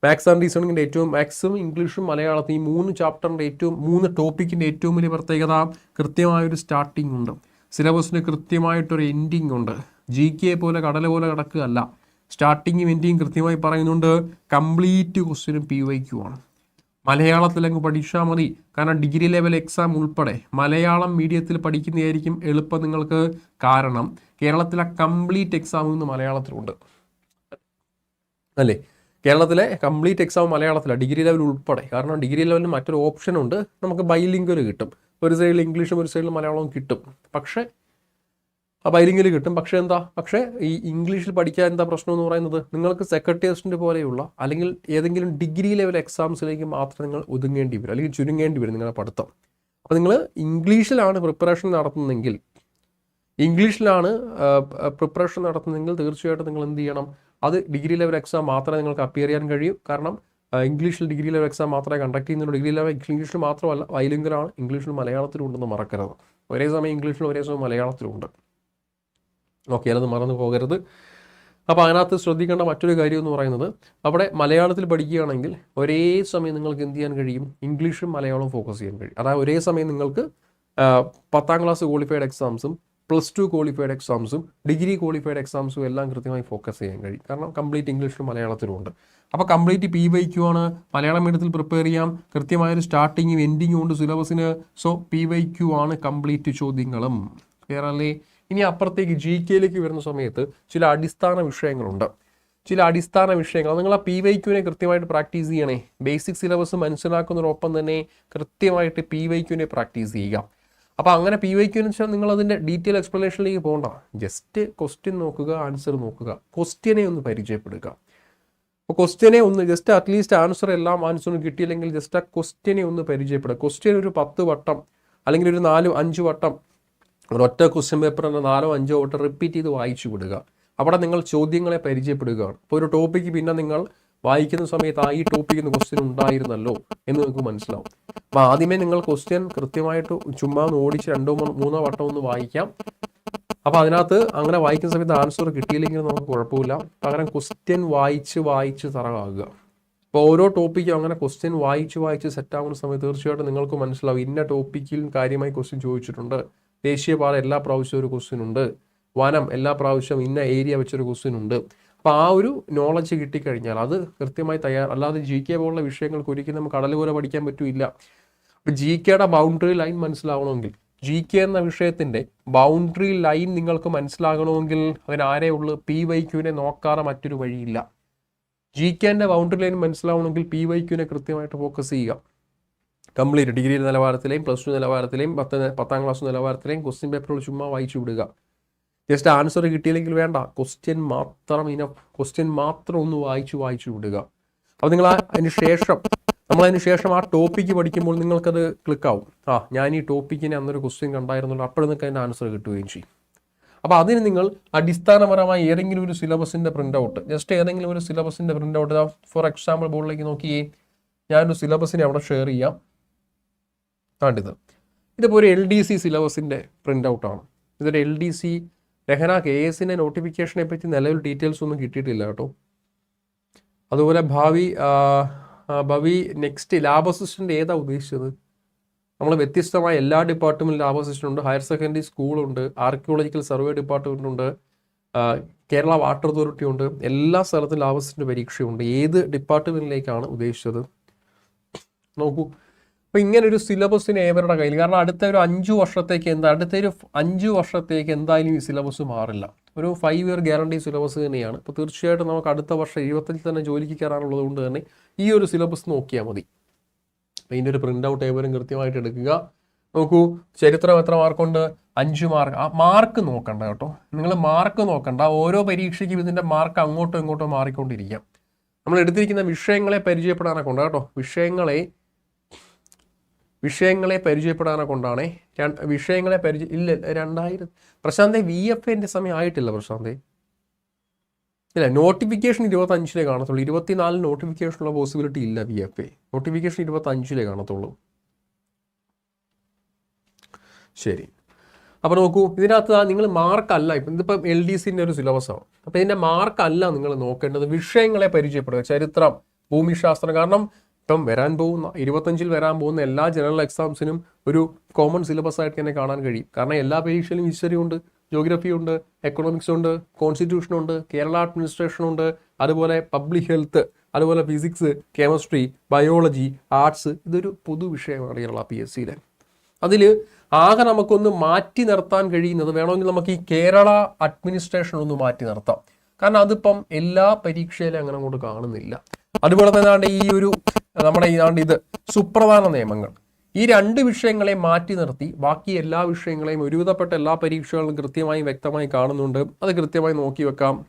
മാത്സ് ആൻഡ് റീസണിങ്ങിന്റെ ഏറ്റവും മാത്സും ഇംഗ്ലീഷും മലയാളത്തിൽ ഈ മൂന്ന് ചാപ്റ്ററിന്റെ ഏറ്റവും മൂന്ന് ടോപ്പിക്കിന്റെ ഏറ്റവും വലിയ പ്രത്യേകത കൃത്യമായൊരു സ്റ്റാർട്ടിംഗ് ഉണ്ട്. സിലബസിന് കൃത്യമായിട്ടൊരു എൻഡിങ് ഉണ്ട്. ജി കെ പോലെ കടല പോലെ കിടക്കുകയല്ല. സ്റ്റാർട്ടിങ്ങും എൻഡിങ്ങും കൃത്യമായി പറയുന്നുണ്ട്. കംപ്ലീറ്റ് ക്വസ്റ്റ്യനും പി വൈ ആണ്. മലയാളത്തിൽ അങ്ങ് പഠിച്ചാൽ മതി. കാരണം ഡിഗ്രി ലെവൽ എക്സാം ഉൾപ്പെടെ മലയാളം മീഡിയത്തിൽ പഠിക്കുന്നതായിരിക്കും എളുപ്പം നിങ്ങൾക്ക് കാരണം കേരളത്തിലെ കംപ്ലീറ്റ് എക്സാം ഇന്ന് മലയാളത്തിലുണ്ട്. അല്ലേ? കേരളത്തിലെ കംപ്ലീറ്റ് എക്സാം മലയാളത്തിലാണ് ഡിഗ്രി ലെവൽ ഉൾപ്പെടെ. കാരണം ഡിഗ്രി ലെവലിന് മറ്റൊരു ഓപ്ഷൻ ഉണ്ട്. നമുക്ക് ബൈലിംഗ്വൽ കിട്ടും. ഒരു സൈഡിൽ ഇംഗ്ലീഷും ഒരു സൈഡിൽ മലയാളവും കിട്ടും. പക്ഷേ ആ ബൈലിംഗിൽ കിട്ടും. പക്ഷേ എന്താ? പക്ഷേ ഈ ഇംഗ്ലീഷിൽ പഠിക്കാൻ എന്താ പ്രശ്നം എന്ന് പറയുന്നത്? നിങ്ങൾക്ക് സെക്രട്ടറി അസിസ്റ്റന്റ് പോലെയുള്ള അല്ലെങ്കിൽ ഏതെങ്കിലും ഡിഗ്രി ലെവൽ എക്സാംസിലേക്ക് മാത്രം നിങ്ങൾ ഒതുങ്ങേണ്ടി വരും. അല്ലെങ്കിൽ ചുരുങ്ങേണ്ടി വരും നിങ്ങളുടെ പഠിത്തം. അപ്പോൾ നിങ്ങൾ ഇംഗ്ലീഷിലാണ് പ്രിപ്പറേഷൻ നടത്തുന്നതെങ്കിൽ ഇംഗ്ലീഷിലാണ് പ്രിപ്പറേഷൻ നടത്തുന്നതെങ്കിൽ തീർച്ചയായിട്ടും നിങ്ങൾ എന്ത് ചെയ്യണം? അത് ഡിഗ്രി ലെവൽ എക്സാം മാത്രമേ നിങ്ങൾക്ക് അപ്പിയർ ചെയ്യാൻ കഴിയൂ. കാരണം ഇംഗ്ലീഷിൽ ഡിഗ്രി ലെവൽ എക്സാം മാത്രമേ കണ്ടക്ട് ചെയ്യുന്നുള്ളൂ. ഡിഗ്രി ലെവൽ ഇംഗ്ലീഷിൽ മാത്രമല്ല വൈലിംഗലാണ് ഇംഗ്ലീഷിലും മലയാളത്തിലും ഉണ്ടെന്ന് മറക്കരുത്. ഒരേ സമയം ഇംഗ്ലീഷിലും ഒരേ സമയം മലയാളത്തിലും ഉണ്ട്. ഓക്കെ അത് മറന്നു പോകരുത്. അപ്പോൾ അതിനകത്ത് ശ്രദ്ധിക്കേണ്ട മറ്റൊരു കാര്യം എന്ന് പറയുന്നത് അവിടെ മലയാളത്തിൽ പഠിക്കുകയാണെങ്കിൽ ഒരേ സമയം നിങ്ങൾക്ക് എന്ത് ചെയ്യാൻ കഴിയും? ഇംഗ്ലീഷും മലയാളവും ഫോക്കസ് ചെയ്യാൻ കഴിയും. അതായത് ഒരേ സമയം നിങ്ങൾക്ക് പത്താം ക്ലാസ് ക്വാളിഫൈഡ് എക്സാംസും പ്ലസ് ടു ക്വാളിഫൈഡ് എക്സാംസും ഡിഗ്രി ക്വാളിഫൈഡ് എക്സാംസും എല്ലാം കൃത്യമായി ഫോക്കസ് ചെയ്യാൻ കഴിയും. കാരണം കംപ്ലീറ്റ് ഇംഗ്ലീഷിലും മലയാളത്തിലും ഉണ്ട്. അപ്പോൾ കംപ്ലീറ്റ് പി വൈ ക്യു ആണ് മലയാളം മീഡിയത്തിൽ പ്രിപ്പയർ ചെയ്യാം. കൃത്യമായൊരു സ്റ്റാർട്ടിങ്ങും എൻഡിങ്ങും ഉണ്ട് സിലബസിന്. സോ പി വൈ ക്യു ആണ് കംപ്ലീറ്റ് ചോദ്യങ്ങളും. ക്ലിയർ ഇനി അപ്പുറത്തേക്ക് ജി കെയിലേക്ക് വരുന്ന സമയത്ത് ചില അടിസ്ഥാന വിഷയങ്ങളുണ്ട്. ചില അടിസ്ഥാന വിഷയങ്ങൾ. നിങ്ങൾ ആ പി വൈ ക്യുവിനെ കൃത്യമായിട്ട് പ്രാക്ടീസ് ചെയ്യണേ. ബേസിക് സിലബസ് മനസ്സിലാക്കുന്നതിനൊപ്പം തന്നെ കൃത്യമായിട്ട് പി വൈ ക്യുവിനെ പ്രാക്ടീസ് ചെയ്യുക. അപ്പോൾ അങ്ങനെ പി വൈ ക്യു എന്ന് വെച്ചാൽ നിങ്ങൾ അതിന്റെ ഡീറ്റെയിൽ എക്സ്പ്ലനേഷനിലേക്ക് പോകണ്ട ജസ്റ്റ് ക്വസ്റ്റ്യൻ നോക്കുക ആൻസർ നോക്കുക. ക്വസ്റ്റ്യനെ ഒന്ന് പരിചയപ്പെടുക. അപ്പോൾ ക്വസ്റ്റ്യനെ ഒന്ന് ജസ്റ്റ് അറ്റ്ലീസ്റ്റ് ആൻസർ എല്ലാം ആൻസറും കിട്ടിയില്ലെങ്കിൽ ജസ്റ്റ് ആ ക്വസ്റ്റ്യനെ ഒന്ന് പരിചയപ്പെടുക. ക്വസ്റ്റ്യൻ ഒരു പത്ത് വട്ടം അല്ലെങ്കിൽ ഒരു നാലോ അഞ്ച് വട്ടം ഒരു ഒറ്റ ക്വസ്റ്റ്യൻ പേപ്പർ തന്നെ നാലോ അഞ്ചോ വട്ടം റിപ്പീറ്റ് ചെയ്ത് വായിച്ചു വിടുക. അവിടെ നിങ്ങൾ ചോദ്യങ്ങളെ പരിചയപ്പെടുകയാണ്. ഇപ്പോൾ ഒരു ടോപ്പിക്ക് പിന്നെ നിങ്ങൾ വായിക്കുന്ന സമയത്ത് ആ ഈ ടോപ്പിക്കിന് ക്വസ്റ്റ്യൻ ഉണ്ടായിരുന്നല്ലോ എന്ന് നിങ്ങൾക്ക് മനസ്സിലാവും. അപ്പോൾ ആദ്യമേ നിങ്ങൾ ക്വസ്റ്റ്യൻ കൃത്യമായിട്ട് ചുമ്മാ ഒന്ന് ഓടിച്ച് രണ്ടോ മൂന്നോ വട്ടം ഒന്ന് വായിക്കാം. അപ്പോൾ അതിനകത്ത് അങ്ങനെ വായിക്കുന്ന സമയത്ത് ആൻസർ കിട്ടിയില്ലെങ്കിൽ നമുക്ക് കുഴപ്പമില്ല. പകരം ക്വസ്റ്റ്യൻ വായിച്ച് വായിച്ച് തറവാകുക. ഇപ്പോൾ ഓരോ ടോപ്പിക്കും അങ്ങനെ ക്വസ്റ്റ്യൻ വായിച്ച് വായിച്ച് സെറ്റ് ആവുന്ന സമയത്ത് തീർച്ചയായിട്ടും നിങ്ങൾക്ക് മനസ്സിലാവും. ഇന്ന ടോപ്പിക്കിൽ കാര്യമായി ക്വസ്റ്റ്യൻ ചോദിച്ചിട്ടുണ്ട്. ദേശീയപാത എല്ലാ പ്രാവശ്യവും ഒരു ക്വസ്റ്റ്യൻ ഉണ്ട്. വനം എല്ലാ പ്രാവശ്യവും ഇന്ന ഏരിയ വെച്ചൊരു ക്വസ്റ്റ്യൻ ഉണ്ട്. അപ്പോൾ ആ ഒരു നോളജ് കിട്ടിക്കഴിഞ്ഞാൽ അത് കൃത്യമായി തയ്യാർ അല്ലാതെ ജി കെ പോലുള്ള വിഷയങ്ങൾക്ക് ഒരിക്കലും നമുക്ക് കടൽ പോലെ പഠിക്കാൻ പറ്റില്ല. അപ്പോൾ ജി കെയുടെ ബൗണ്ടറി ലൈൻ മനസ്സിലാവണമെങ്കിൽ ജി കെ എന്ന വിഷയത്തിന്റെ ബൗണ്ടറി ലൈൻ നിങ്ങൾക്ക് മനസ്സിലാകണമെങ്കിൽ അതിന് ഉള്ളു? ഉള്ളൂ പി വൈ ക്യൂവിനെ നോക്കാതെ മറ്റൊരു വഴിയില്ല. ജി കെന്റെ ബൗണ്ടറി ലൈൻ മനസ്സിലാവണമെങ്കിൽ പി വൈ ക്യൂവിനെ കൃത്യമായിട്ട് ഫോക്കസ് ചെയ്യുക. കംപ്ലീറ്റ് ഡിഗ്രി നിലവാരത്തിലെയും പ്ലസ് ടു നിലവാരത്തിലെയും പത്ത് പത്താം ക്ലാസ് നിലവാരത്തിലെയും ക്വസ്റ്റ്യൻ പേപ്പറുകൾ ചുമ്മാ വായിച്ചു വിടുക. ജസ്റ്റ് ആൻസർ കിട്ടിയില്ലെങ്കിൽ വേണ്ട. ക്വസ്റ്റ്യൻ മാത്രം ഇന ക്വസ്റ്റ്യൻ മാത്രം ഒന്ന് വായിച്ചു വായിച്ചു വിടുക. അപ്പോൾ നിങ്ങൾ അതിന് ശേഷം നമ്മൾ അതിന് ശേഷം ആ ടോപ്പിക്ക് പഠിക്കുമ്പോൾ നിങ്ങൾക്കത് ക്ലിക്കാവും ആ ഞാൻ ഈ ടോപ്പിക്കിനെ അന്നൊരു ക്വസ്റ്റ്യൻ കണ്ടായിരുന്നുള്ളൂ അപ്പോൾ നിങ്ങൾക്ക് അതിന്റെ ആൻസർ കിട്ടുകയും ചെയ്യും. അപ്പോൾ അതിന് നിങ്ങൾ അടിസ്ഥാനപരമായി ഏതെങ്കിലും ഒരു സിലബസിന്റെ പ്രിന്റ് ഔട്ട് ജസ്റ്റ് ഏതെങ്കിലും ഒരു സിലബസിന്റെ പ്രിന്റ് ഔട്ട് ഫോർ എക്സാമ്പിൾ ബോർഡിലേക്ക് നോക്കിയേ. ഞാനൊരു സിലബസിനെ അവിടെ ഷെയർ ചെയ്യാം. ആണ്ടിത് ഇതിപ്പോൾ ഒരു എൽ ഡി സി സിലബസിന്റെ പ്രിന്റ് ഔട്ടാണ് ഇതൊരു എൽ ഡി സി രഹന കെ എസിന്റെ നോട്ടിഫിക്കേഷനെ പറ്റി നിലവിൽ ഡീറ്റെയിൽസ് ഒന്നും കിട്ടിയിട്ടില്ല കേട്ടോ. അതുപോലെ ഭാവി ഭാവി നെക്സ്റ്റ് ലാബ് അസിസ്റ്റന്റ് ഏതാ ഉദ്ദേശിച്ചത്? നമ്മൾ വ്യത്യസ്തമായ എല്ലാ ഡിപ്പാർട്ട്മെന്റ് ലാബ് അസിസ്റ്റന്റ് ഉണ്ട്. ഹയർ സെക്കൻഡറി സ്കൂളുണ്ട് ആർക്കിയോളജിക്കൽ സർവേ ഡിപ്പാർട്ട്മെന്റ് ഉണ്ട്. കേരള വാട്ടർ അതോറിറ്റി ഉണ്ട്. എല്ലാ സ്ഥലത്തും ലാബ് അസിസ്റ്റന്റ് പരീക്ഷയുണ്ട്. ഏത് ഡിപ്പാർട്ട്മെന്റിലേക്കാണ് ഉദ്ദേശിച്ചത്? നോക്കൂ. അപ്പോൾ ഇങ്ങനെ ഒരു സിലബസിന് ഏവരുടെ കയ്യിൽ കാരണം അടുത്ത ഒരു അഞ്ച് വർഷത്തേക്ക് എന്താ അടുത്ത ഒരു അഞ്ച് വർഷത്തേക്ക് എന്തായാലും ഈ സിലബസ് മാറില്ല. ഒരു ഫൈവ് ഇയർ ഗ്യാരണ്ടി സിലബസ് തന്നെയാണ്. അപ്പോൾ തീർച്ചയായിട്ടും നമുക്ക് അടുത്ത വർഷം എഴുപത്തഞ്ചിൽ തന്നെ ജോലിക്ക് കയറാനുള്ളത് കൊണ്ട് തന്നെ ഈ ഒരു സിലബസ് നോക്കിയാൽ മതി. അപ്പോൾ ഇതിന്റെ ഒരു പ്രിന്റ് ഔട്ട് ഏവരും കൃത്യമായിട്ട് എടുക്കുക. നോക്കൂ ചരിത്രം എത്ര മാർക്കുണ്ട് അഞ്ച് മാർക്ക് ആ മാർക്ക് നോക്കണ്ട കേട്ടോ. നിങ്ങൾ മാർക്ക് നോക്കണ്ട. ഓരോ പരീക്ഷയ്ക്കും ഇതിന്റെ മാർക്ക് അങ്ങോട്ടും ഇങ്ങോട്ടും മാറിക്കൊണ്ടിരിക്കാം. നമ്മൾ എടുത്തിരിക്കുന്ന വിഷയങ്ങളെ പരിചയപ്പെടാനൊക്കെ ഉണ്ട് കേട്ടോ. വിഷയങ്ങളെ വിഷയങ്ങളെ പരിചയപ്പെടാനെ കൊണ്ടാണേ വിഷയങ്ങളെ പരിചയ ഇല്ല രണ്ടായിരം പ്രശാന്തെ വി എഫ് എന്റെ സമയം ആയിട്ടില്ല പ്രശാന്തേ ഇല്ല നോട്ടിഫിക്കേഷൻ ഇരുപത്തഞ്ചിലേ കാണത്തുള്ളൂ. ഇരുപത്തിനാല് നോട്ടിഫിക്കേഷനുള്ള പോസിബിലിറ്റി ഇല്ല വി എഫ് എ നോട്ടിഫിക്കേഷൻ ഇരുപത്തഞ്ചിലേ കാണത്തുള്ളൂ. ശരി. അപ്പോൾ നോക്കൂ ഇതിനകത്ത് നിങ്ങൾ മാർക്കല്ല ഇപ്പം ഇതിപ്പം എൽ ഡി സിന്റെ ഒരു സിലബസാണ്. അപ്പോൾ ഇതിന്റെ മാർക്കല്ല നിങ്ങൾ നോക്കേണ്ടത് വിഷയങ്ങളെ പരിചയപ്പെടുക ചരിത്രം ഭൂമിശാസ്ത്രം. കാരണം ഇപ്പം വരാൻ പോകുന്ന ഇരുപത്തഞ്ചിൽ വരാൻ പോകുന്ന എല്ലാ ജനറൽ എക്സാംസിനും ഒരു കോമൺ സിലബസ് ആയിട്ട് തന്നെ കാണാൻ കഴിയും. കാരണം എല്ലാ പരീക്ഷയിലും ഹിസ്റ്ററി ഉണ്ട് ജോഗ്രഫി ഉണ്ട് എക്കണോമിക്സ് ഉണ്ട് കോൺസ്റ്റിറ്റ്യൂഷൻ ഉണ്ട് കേരള അഡ്മിനിസ്ട്രേഷൻ ഉണ്ട് അതുപോലെ പബ്ലിക് ഹെൽത്ത് അതുപോലെ ഫിസിക്സ് കെമിസ്ട്രി ബയോളജി ആർട്സ് ഇതൊരു പൊതു വിഷയമാണ് കേരള പി എസ് സിയിലെ അതിൽ ആകെ നമുക്കൊന്ന് മാറ്റി നിർത്താൻ കഴിയുന്നത് വേണമെങ്കിൽ നമുക്ക് ഈ കേരള അഡ്മിനിസ്ട്രേഷൻ ഒന്ന് മാറ്റി നിർത്താം. കാരണം അതിപ്പം എല്ലാ പരീക്ഷയിലും അങ്ങനെ അങ്ങോട്ട് കാണുന്നില്ല. അതുപോലെ തന്നെ ഈ ഒരു നമ്മുടെ ഇതാണ്ട് ഇത് സുപ്രധാന നിയമങ്ങൾ. ഈ രണ്ട് വിഷയങ്ങളെ മാറ്റി നിർത്തി ബാക്കി എല്ലാ വിഷയങ്ങളെയും ഒരുവിധപ്പെട്ട എല്ലാ പരീക്ഷകളും കൃത്യമായി വ്യക്തമായി കാണുന്നുണ്ട്. അത് കൃത്യമായി നോക്കി വെക്കാം.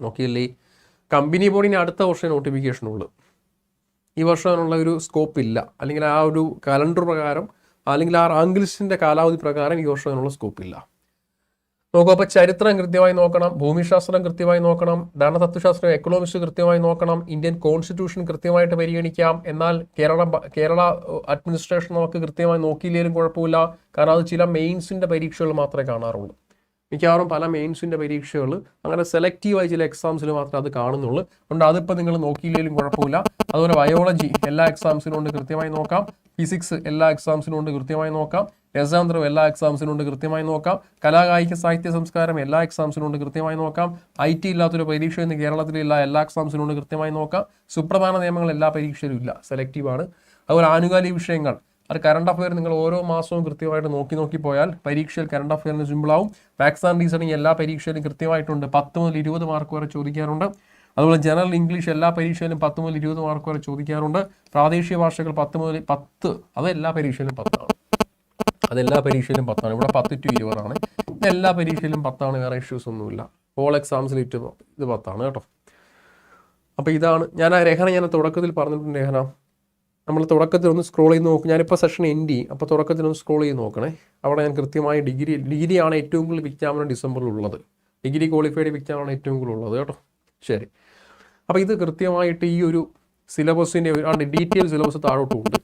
നോക്കിയില്ലേ? കമ്പനി ബോർഡിന് അടുത്ത വർഷം നോട്ടിഫിക്കേഷൻ ഉള്ളു ഈ വർഷം അതിനുള്ള ഒരു സ്കോപ്പ് ഇല്ല. അല്ലെങ്കിൽ ആ ഒരു കലണ്ടർ പ്രകാരം അല്ലെങ്കിൽ ആ റാങ്ക് ലിസ്റ്റിന്റെ കാലാവധി പ്രകാരം ഈ വർഷം അതിനുള്ള സ്കോപ്പ് ഇല്ല. നോക്കൂ അപ്പോൾ ചരിത്രം കൃത്യമായി നോക്കണം ഭൂമിശാസ്ത്രം കൃത്യമായി നോക്കണം ധനതത്വശാസ്ത്രം എക്കണോമിക്സ് കൃത്യമായി നോക്കണം ഇന്ത്യൻ കോൺസ്റ്റിറ്റ്യൂഷൻ കൃത്യമായിട്ട് പരിഗണിക്കാം. എന്നാൽ കേരള കേരള അഡ്മിനിസ്ട്രേഷൻ നമുക്ക് കൃത്യമായി നോക്കിയില്ലെങ്കിലും കുഴപ്പമില്ല. കാരണം അത് ചില മെയിൻസിന്റെ പരീക്ഷകൾ മാത്രമേ കാണാറുള്ളൂ. മിക്കവാറും പല മെയിൻസിന്റെ പരീക്ഷകൾ അങ്ങനെ സെലക്റ്റീവായി ചില എക്സാംസിൽ മാത്രമേ അത് കാണുന്നുള്ളൂ. അതുകൊണ്ട് അതിപ്പോൾ നിങ്ങൾ നോക്കിയില്ലെങ്കിലും കുഴപ്പമില്ല. അതുപോലെ ബയോളജി എല്ലാ എക്സാംസിനും കൊണ്ട് കൃത്യമായി നോക്കാം. ഫിസിക്സ് എല്ലാ എക്സാംസിനും കൊണ്ട് കൃത്യമായി നോക്കാം. രസാന്തരം എല്ലാ എക്സാംസിനും ഉണ്ട്. കൃത്യമായി നോക്കാം. കലാകായിക സാഹിത്യ സംസ്കാരം എല്ലാ എക്സാംസിനും ഉണ്ട്. കൃത്യമായി നോക്കാം. ഐ ടി ഇല്ലാത്തൊരു പരീക്ഷ ഇന്ന് കേരളത്തിലില്ല എല്ലാ എക്സാംസിനും ഉണ്ട്. കൃത്യമായി നോക്കാം. സുപ്രധാന നിയമങ്ങൾ എല്ലാ പരീക്ഷയിലും ഇല്ല. സെലക്റ്റീവ് ആണ്. അതുപോലെ ആനുകാലിക വിഷയങ്ങൾ. അത് കറണ്ട് അഫയർ നിങ്ങൾ ഓരോ മാസവും കൃത്യമായിട്ട് നോക്കി നോക്കി പോയാൽ പരീക്ഷയിൽ കറണ്ട് അഫയറിന് സിമ്പിളാവും മാത്സ് ആൻഡ് റീസണിങ് എല്ലാ പരീക്ഷയിലും കൃത്യമായിട്ടുണ്ട്. പത്ത് മുതൽ ഇരുപത് മാർക്ക് വരെ ചോദിക്കാറുണ്ട്. അതുപോലെ ജനറൽ ഇംഗ്ലീഷ് എല്ലാ പരീക്ഷയിലും പത്ത് മുതൽ ഇരുപത് മാർക്ക് വരെ ചോദിക്കാറുണ്ട്. പ്രാദേശിക ഭാഷകൾ പത്ത് മുതൽ പത്ത്. അത് എല്ലാ പരീക്ഷയിലും പത്താണ്. അതെല്ലാ പരീക്ഷയിലും പത്താണ്. ഇവിടെ പത്ത് ടു ഇരുപതാണ് എല്ലാ പരീക്ഷയിലും പത്താണ് വേറെ ഇഷ്യൂസ് ഒന്നുമില്ല. ഓൾ എക്സാംസിൽ ഇറ്റ് ഇത് പത്താണ് കേട്ടോ. അപ്പോൾ ഇതാണ്. ഞാൻ ആ രേഖന ഞാൻ തുടക്കത്തിൽ പറഞ്ഞിട്ടുണ്ട് രേഖന. നമ്മൾ തുടക്കത്തിൽ ഒന്ന് സ്ക്രോൾ ചെയ്ത് നോക്കും. ഞാനിപ്പോൾ സെഷൻ എൻഡ് ചെയ്യും. അപ്പോൾ തുടക്കത്തിൽ ഒന്ന് സ്ക്രോൾ ചെയ്ത് നോക്കണേ. അവിടെ ഞാൻ കൃത്യമായി ഡിഗ്രി ഡിഗ്രിയാണ് ഏറ്റവും കൂടുതൽ വിജ്ഞാപനം ഡിസംബറിൽ ഉള്ളത്. ഡിഗ്രി ക്വാളിഫൈഡ് വിജ്ഞാപനമാണ് ഏറ്റവും കൂടുതൽ ഉള്ളത് കേട്ടോ. ശരി. അപ്പോൾ ഇത് കൃത്യമായിട്ട് ഈ ഒരു സിലബസിന്റെ ഒരു ഡീറ്റെയിൽ സിലബസ് താഴോട്ടുമുണ്ട്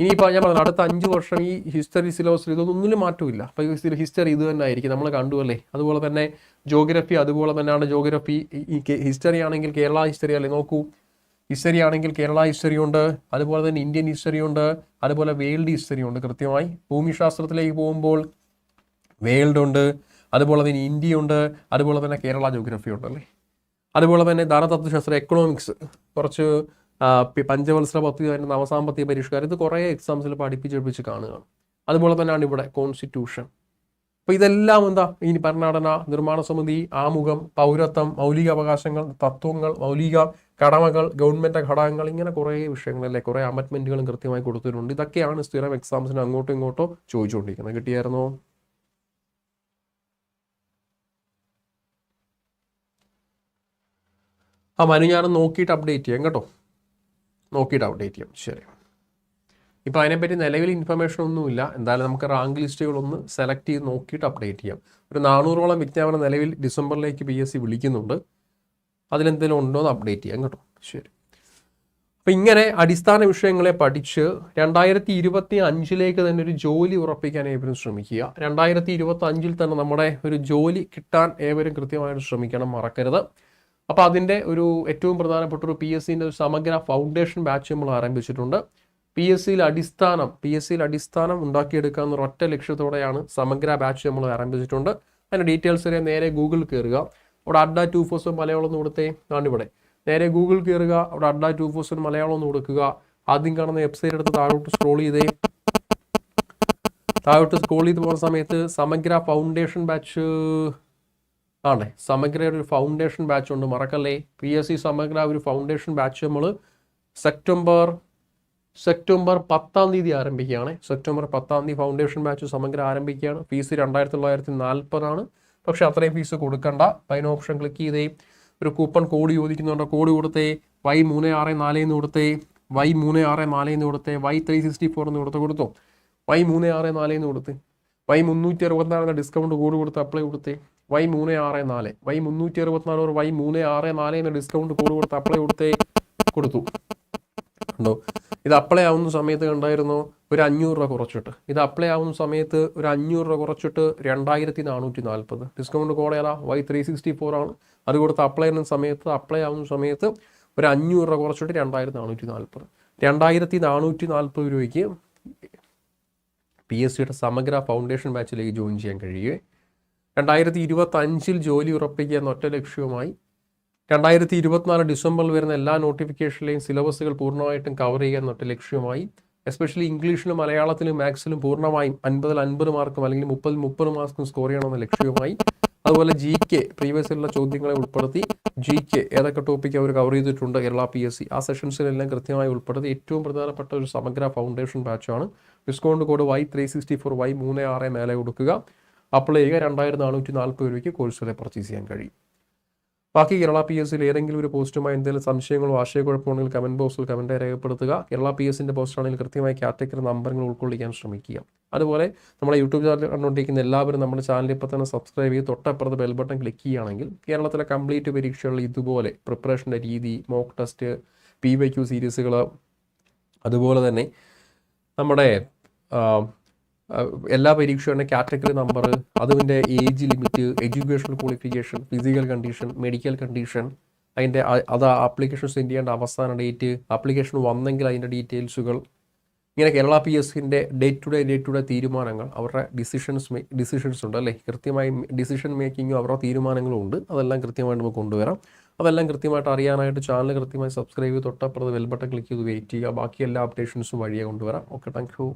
ഇനിയിപ്പോൾ ഞാൻ പറഞ്ഞു അടുത്ത അഞ്ച് വർഷം ഈ ഹിസ്റ്ററി സിലബസിൽ ഇതൊന്നും മാറ്റമില്ല അപ്പോൾ ഹിസ്റ്ററി ഇത് തന്നെ ആയിരിക്കും നമ്മൾ കണ്ടുവല്ലേ അതുപോലെ തന്നെ ജോഗ്രഫി അതുപോലെ തന്നെയാണ് ജോഗ്രഫി ഈ ഹിസ്റ്ററി ആണെങ്കിൽ കേരള ഹിസ്റ്ററി അല്ലേ? നോക്കൂ ഹിസ്റ്ററി ആണെങ്കിൽ കേരള ഹിസ്റ്ററി ഉണ്ട് അതുപോലെ തന്നെ ഇന്ത്യൻ ഹിസ്റ്ററി ഉണ്ട് അതുപോലെ വേൾഡ് ഹിസ്റ്ററി ഉണ്ട്. കൃത്യമായി ഭൂമിശാസ്ത്രത്തിലേക്ക് പോകുമ്പോൾ വേൾഡ് ഉണ്ട് അതുപോലെ തന്നെ ഇന്ത്യ ഉണ്ട് അതുപോലെ തന്നെ കേരള ജോഗ്രഫി ഉണ്ട് അല്ലേ? അതുപോലെ തന്നെ ധനതത്വശാസ്ത്രം എക്കണോമിക്സ് കുറച്ച് ആ, പി- പഞ്ചവത്സര പദ്ധതി വരുന്ന നവസാമ്പത്തിക പരിഷ്കാരം ഇത് കുറേ എക്സാംസിൽ പഠിപ്പിച്ച് പഠിപ്പിച്ചെടുപ്പിച്ച് കാണുകയാണ്. അതുപോലെ തന്നെയാണ് ഇവിടെ കോൺസ്റ്റിറ്റ്യൂഷൻ അപ്പോൾ ഇതെല്ലാം എന്താ? ഈ ഭരണഘടന നിർമ്മാണ സമിതി ആമുഖം പൗരത്വം മൗലിക അവകാശങ്ങൾ തത്വങ്ങൾ മൗലിക കടമകൾ ഗവൺമെന്റ് ഘടകങ്ങൾ ഇങ്ങനെ കുറേ വിഷയങ്ങളല്ലേ കുറേ അമറ്റ്മെന്റുകളും കൃത്യമായി കൊടുത്തിട്ടുണ്ട്. ഇതൊക്കെയാണ് സ്ഥിരം എക്സാംസിന് അങ്ങോട്ടും ഇങ്ങോട്ടും ചോദിച്ചുകൊണ്ടിരിക്കുന്നത്. കിട്ടിയായിരുന്നോ? ആ മനു ഞാൻ നോക്കിയിട്ട് അപ്ഡേറ്റ് ചെയ്യാം കേട്ടോ. നോക്കിയിട്ട് അപ്ഡേറ്റ് ചെയ്യാം. ശരി. ഇപ്പോൾ അതിനെപ്പറ്റി നിലവിൽ ഇൻഫർമേഷൻ ഒന്നുമില്ല. എന്തായാലും നമുക്ക് റാങ്ക് ലിസ്റ്റുകളൊന്ന് സെലക്ട് ചെയ്ത് നോക്കിയിട്ട് അപ്ഡേറ്റ് ചെയ്യാം. ഒരു നാനൂറോളം വിജ്ഞാപനം നിലവിൽ ഡിസംബറിലേക്ക് പി എസ് സി വിളിക്കുന്നുണ്ട്. അതിലെന്തെങ്കിലും ഉണ്ടോ എന്ന് അപ്ഡേറ്റ് ചെയ്യാം കേട്ടോ. ശരി. അപ്പം ഇങ്ങനെ അടിസ്ഥാന വിഷയങ്ങളെ പഠിച്ച് രണ്ടായിരത്തി ഇരുപത്തി അഞ്ചിലേക്ക് തന്നെ ഒരു ജോലി ഉറപ്പിക്കാൻ ഏവരും ശ്രമിക്കുക. രണ്ടായിരത്തി ഇരുപത്തി അഞ്ചിൽ തന്നെ നമ്മുടെ ഒരു ജോലി കിട്ടാൻ ഏവരും കൃത്യമായിട്ട് ശ്രമിക്കണം മറക്കരുത്. അപ്പോൾ അതിന്റെ ഒരു ഏറ്റവും പ്രധാനപ്പെട്ട ഒരു പി എസ് സിന്റെ ഒരു സമഗ്ര ഫൗണ്ടേഷൻ ബാച്ച് നമ്മൾ ആരംഭിച്ചിട്ടുണ്ട്. പി എസ് സിയിൽ അടിസ്ഥാനം പി എസ് സിയിൽ അടിസ്ഥാനം ഉണ്ടാക്കിയെടുക്കുക എന്നൊരു ഒറ്റ ലക്ഷ്യത്തോടെയാണ് സമഗ്ര ബാച്ച് നമ്മൾ ആരംഭിച്ചിട്ടുണ്ട്. അതിന്റെ ഡീറ്റെയിൽസ് അറിയാൻ നേരെ ഗൂഗിൾ കയറുക. അവിടെ അഡ്ഡ ടു ഫോഴ്സ് മലയാളം എന്ന് കൊടുത്തേ. കാണിവിടെ നേരെ ഗൂഗിൾ കയറുക. അവിടെ അഡ്ഡ ടു ഫോഴ്സ് മലയാളം എന്ന് കൊടുക്കുക. ആദ്യം കാണുന്ന വെബ്സൈറ്റ് എടുത്ത് താഴോട്ട് സ്ക്രോൾ ചെയ്തേ. താഴോട്ട് സ്ക്രോൾ ചെയ്ത് പോകുന്ന സമയത്ത് സമഗ്ര ഫൗണ്ടേഷൻ ബാച്ച് ആണേ സമഗ്ര ഒരു ഫൗണ്ടേഷൻ ബാച്ച് ഉണ്ട്. മറക്കല്ലേ? പി എസ് സി സമഗ്ര ഒരു ഫൗണ്ടേഷൻ ബാച്ച് നമ്മൾ സെപ്റ്റംബർ സെപ്റ്റംബർ പത്താം തീയതി ആരംഭിക്കുകയാണ്. സെപ്റ്റംബർ പത്താം തീയതി ഫൗണ്ടേഷൻ ബാച്ച് സമഗ്ര ആരംഭിക്കുകയാണ്. ഫീസ് രണ്ടായിരത്തി തൊള്ളായിരത്തി നാൽപ്പതാണ് പക്ഷെ അത്രയും ഫീസ് കൊടുക്കണ്ട. പൈൻ ഓപ്ഷൻ ക്ലിക്ക് ചെയ്തേ. ഒരു കൂപ്പൺ കോഡ് ചോദിക്കുന്നുണ്ട്. കോഡ് കൊടുത്തേ. വൈ മൂന്ന് ആറ് നാല് എന്ന് കൊടുത്തേ. വൈ മൂന്ന് ആറ് നാല് എന്ന് കൊടുത്തേ. വൈ ത്രീ സിക്സ്റ്റി ഫോർ എന്ന് കൊടുത്ത് കൊടുത്തോ? വൈ മൂന്ന് ആറ് നാല് എന്ന് കൊടുത്ത്. വൈ മുന്നൂറ്റി അറുപത്തിനാറ് ഡിസ്കൗണ്ട് കോഡ് കൊടുത്ത് അപ്ലൈ കൊടുത്തേ. വൈ മൂന്ന് ആറ് നാല്. വൈ മുന്നൂറ്റി അറുപത്തിനാല് ഓർ വൈ മൂന്ന് ആറ് നാല് എന്ന ഡിസ്കൗണ്ട് കോഡ് കൊടുത്ത് അപ്ലൈ കൊടുത്തേ കൊടുത്തു. ഉണ്ടോ ഇത് അപ്ലൈ ആവുന്ന സമയത്ത് ഉണ്ടായിരുന്നു ഒരു അഞ്ഞൂറ് രൂപ കുറച്ചിട്ട്. ഇത് അപ്ലൈ ആവുന്ന സമയത്ത് ഒരു അഞ്ഞൂറ് രൂപ കുറച്ചിട്ട് രണ്ടായിരത്തി നാനൂറ്റി നാൽപ്പത് ഡിസ്കൗണ്ട് കോഡ് ഏതാ? വൈ ത്രീ സിക്സ്റ്റി ഫോർ ആണ്. അത് കൊടുത്ത് അപ്ലൈ ചെയ്യുന്ന സമയത്ത് അപ്ലൈ ആവുന്ന സമയത്ത് ഒരു അഞ്ഞൂറ് രൂപ കുറച്ചിട്ട് രണ്ടായിരത്തി നാനൂറ്റി നാൽപ്പത് രണ്ടായിരത്തി നാനൂറ്റി നാൽപ്പത് രൂപയ്ക്ക് പി എസ് സിയുടെ സമഗ്ര ഫൗണ്ടേഷൻ ബാച്ചിലേക്ക് ജോയിൻ ചെയ്യാൻ കഴിയുകയെ രണ്ടായിരത്തി ഇരുപത്തി അഞ്ചിൽ ജോലി ഉറപ്പിക്കുക എന്ന ഒറ്റ ലക്ഷ്യവുമായി രണ്ടായിരത്തി ഇരുപത്തിനാല് ഡിസംബറിൽ വരുന്ന എല്ലാ നോട്ടിഫിക്കേഷനിലെയും സിലബസുകൾ പൂർണമായിട്ടും കവർ ചെയ്യുക എന്ന ഒറ്റ ലക്ഷ്യവുമായി എസ്പെഷ്യലി ഇംഗ്ലീഷിലും മലയാളത്തിലും മാത്സിലും പൂർണമായും അൻപതിൽ അൻപത് മാർക്കും അല്ലെങ്കിൽ മുപ്പതിൽ മുപ്പത് മാർക്കും സ്കോർ ചെയ്യണമെന്ന ലക്ഷ്യവുമായി അതുപോലെ ജി കെ പ്രീവിയസ് ഉള്ള ചോദ്യങ്ങളെ ഉൾപ്പെടുത്തി ജി കെ ഏതൊക്കെ ടോപ്പിക്ക് അവർ കവർ ചെയ്തിട്ടുണ്ട് കേരള പി എസ് സി ആ സെഷൻസിലെല്ലാം കൃത്യമായി ഉൾപ്പെടുത്തി ഏറ്റവും പ്രധാനപ്പെട്ട ഒരു സമഗ്ര foundation ബാച്ചാണ് discount code Y three sixty four Y മൂന്ന് ആറ് മേലെ കൊടുക്കുക അപ്ലൈ ചെയ്യുക രണ്ടായിരത്തി നാനൂറ്റി നാൽപ്പത് രൂപയ്ക്ക് കോഴ്സുകളെ പർച്ചേസ് ചെയ്യാൻ കഴിയും. ബാക്കി കേരള പി എസിൽ ഏതെങ്കിലും ഒരു പോസ്റ്റുമായി എന്തെങ്കിലും സംശയങ്ങളോ ആശയക്കുഴപ്പമുണ്ടെങ്കിൽ കമന്റ് ബോക്സിൽ കമന്റായി രേഖപ്പെടുത്തുക. കേരള പി എസിന്റെ പോസ്റ്റ് ആണെങ്കിൽ കൃത്യമായി കാറ്റഗറി നമ്പറുകൾ ഉൾക്കൊള്ളിക്കാൻ ശ്രമിക്കുക. അതുപോലെ നമ്മുടെ യൂട്യൂബ് ചാനൽ കണ്ടുകൊണ്ടിരിക്കുന്ന എല്ലാവരും നമ്മുടെ ചാനൽ ഇപ്പോൾ തന്നെ സബ്സ്ക്രൈബ് ചെയ്ത് തൊട്ടപ്പുറത്ത് ബെൽ ബട്ടൺ ക്ലിക്ക് ചെയ്യുകയാണെങ്കിൽ കേരളത്തിലെ കംപ്ലീറ്റ് പരീക്ഷകളിൽ ഇതുപോലെ പ്രിപ്പറേഷന്റെ രീതി mock test P Y Q സീരീസുകൾ അതുപോലെ തന്നെ നമ്മുടെ എല്ലാ പരീക്ഷയുടെ കാറ്റഗറി നമ്പർ അതിന്റെ age limit educational qualification physical condition medical condition അതിന്റെ അത് ആപ്ലിക്കേഷൻ സെൻഡ് ചെയ്യേണ്ട അവസാന ഡേറ്റ് ആപ്ലിക്കേഷൻ വന്നെങ്കിൽ അതിന്റെ ഡീറ്റെയിൽസുകൾ ഇങ്ങനെ Kerala P S day to day day to day തീരുമാനങ്ങൾ അവരുടെ ഡിസിഷൻസ് ഡിസിഷൻസ് ഉണ്ട് അല്ലേ? കൃത്യമായി ഡിസിഷൻ മേക്കിങ്ങും അവരുടെ തീരുമാനങ്ങളും ഉണ്ട്. അതെല്ലാം കൃത്യമായിട്ട് നമുക്ക് കൊണ്ടുവരാം. അതെല്ലാം കൃത്യമായിട്ട് അറിയാനായിട്ട് ചാനൽ കൃത്യമായി സബ്സ്ക്രൈബ് ചെയ്ത് തൊട്ടപ്പുറത്ത് ബെൽ ബട്ടൺ ക്ലിക്ക് ചെയ്ത് വെയിറ്റ് ചെയ്യുക. ബാക്കി എല്ലാ അപ്ഡേഷൻസും വഴിയെ കൊണ്ടുവരാം. Okay thank you